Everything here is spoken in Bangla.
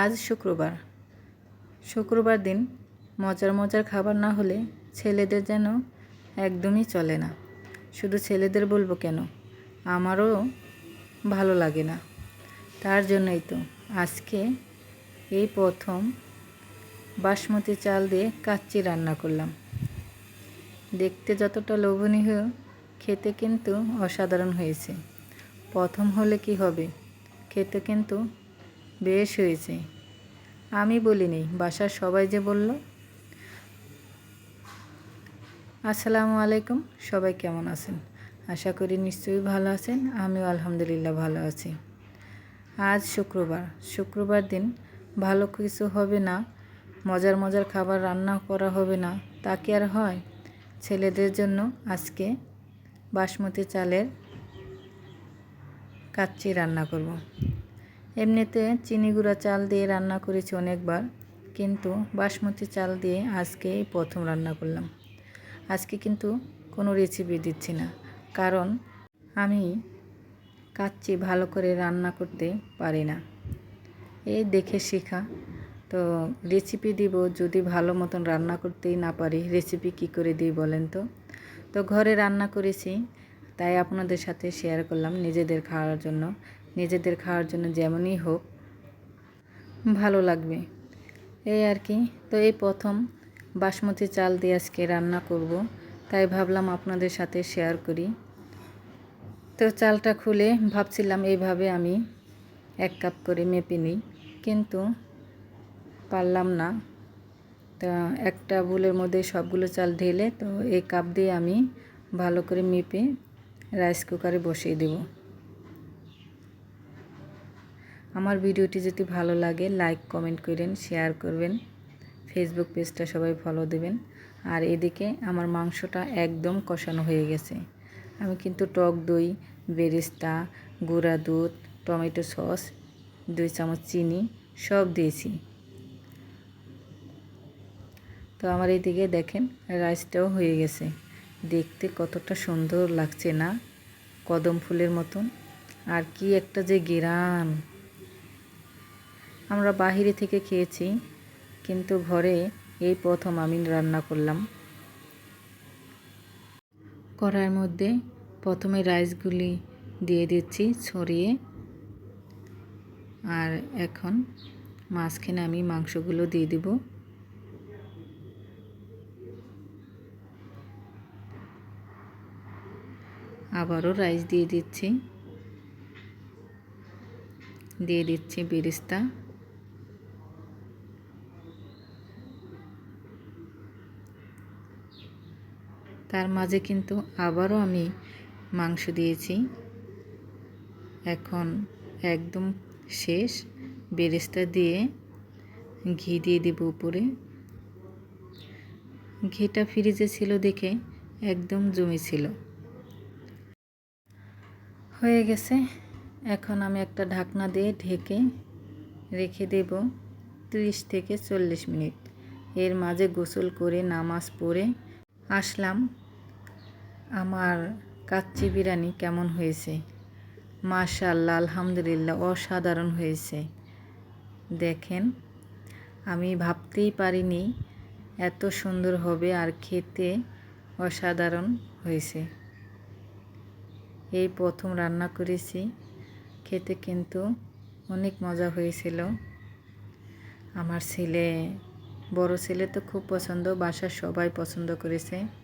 আজ শুক্রবার। শুক্রবার দিন মজার মজার খাবার না হলে ছেলেদের যেন একদমই চলে না। শুধু ছেলেদের বলব কেন, আমারও ভালো লাগে না। তার জন্যই তো আজকে এই প্রথম বাসমতি চাল দিয়ে কাচ্চি রান্না করলাম। দেখতে যতটা লোভনীয়, খেতে কিন্তু অসাধারণ হয়েছে। প্রথম হলে কি হবে, খেতে কিন্তু বেশ হয়েছে। আমি বলিনি, বাসার সবাই যে বলল। আসসালামু আলাইকুম, সবাই কেমন আছেন? আশা করি নিশ্চয়ই ভালো আছেন, আমিও আলহামদুলিল্লাহ ভালো আছি। আজ শুক্রবার শুক্রবার দিন ভালো কিছু হবে না, মজার মজার খাবার রান্না করা হবে না, তা কি আর হয়? ছেলেদের জন্য আজকে বাসমতি চালের কাচ্চি রান্না করব। এমনিতে চিনি গুঁড়া চাল দিয়ে রান্না করেছি অনেকবার, কিন্তু বাসমতি চাল দিয়ে আজকে প্রথম রান্না করলাম। আজকে কিন্তু কোনো রেসিপি দিচ্ছি না, কারণ আমি কাচ্চি ভালো করে রান্না করতে পারি না। এই দেখে শেখা। তো রেসিপি দিব, যদি ভালো মতন রান্না করতেই না পারি রেসিপি কি করে দিই বলেন তো? তো ঘরে রান্না করেছি, তাই আপনাদের সাথে শেয়ার করলাম নিজেদের খাওয়ার জন্য। নিজেদের খাওয়ার জন্য যেমনই হোক, ভালো লাগবে। এই আর কি। তো এই প্রথম বাসমতি চাল দিয়ে আজকে রান্না করব, তাই ভাবলাম আপনাদের সাথে শেয়ার করি। তো চালটা খুলে ভাবছিলাম এইভাবে আমি এক কাপ করে মেপে নিই, কিন্তু পারলাম না। তা একটা বুলের মধ্যে সবগুলো চাল ঢেলে তো এই কাপ দিয়ে আমি ভালো করে মেপে রাইস কুকারে বসিয়ে দেব। আমার ভিডিওটি যদি ভালো লাগে লাইক কমেন্ট করেন শেয়ার করবেন। ফেসবুক পেজটা সবাই ফলো দেবেন। আর এদিকে আমার মাংসটা একদম কষানো হয়ে গেছে। আমি কিন্তু টক দই, বেরেস্তা, গুঁড়া দুধ, টমেটো সস, দুই চামচ চিনি সব দিয়েছি। তো আমার এইদিকে দেখেন রাইসটাও হয়ে গেছে। দেখতে কতটা সুন্দর লাগছে না? কদম ফুলের মতন। আর কি একটা যে গেরান আমরা বাহিরে থেকে খেয়েছি, কিন্তু ঘরে এই প্রথম আমি রান্না করলাম। কড়াইয়ের মধ্যে প্রথমে রাইসগুলি দিয়ে দিচ্ছি ছড়িয়ে। আর এখন মাঝখানে আমি মাংসগুলো দিয়ে দেবো। আবারও রাইস দিয়ে দিচ্ছি। দিয়ে দিচ্ছি বেরিস্তা। তার মাঝে কিন্তু আবারও আমি মাংস দিয়েছি। এখন একদম শেষ। বেরেস্তা দিয়ে ঘি দিয়ে দেব উপরে। ঘিটা ফ্রিজে ছিল দেখে একদম জমেছিল হয়ে গেছে। এখন আমি একটা ঢাকনা দিয়ে ঢেকে রেখে দেব ত্রিশ থেকে চল্লিশ মিনিট। এর মাঝে গোসল করে নামাজ পড়ে আসলাম। আমার কাচ্চি বিরিয়ানি কেমন হয়েছে? মাশাল্লাহ আলহামদুলিল্লাহ, অসাধারণ হয়েছে। দেখেন, আমি ভাবতেই পারিনি এত সুন্দর হবে আর খেতে অসাধারণ হয়েছে। এই প্রথম রান্না করেছি, খেতে কিন্তু অনেক মজা হয়েছিল। আমার ছেলে, বড় ছেলে তো খুব পছন্দ, বাসার সবাই পছন্দ করেছে।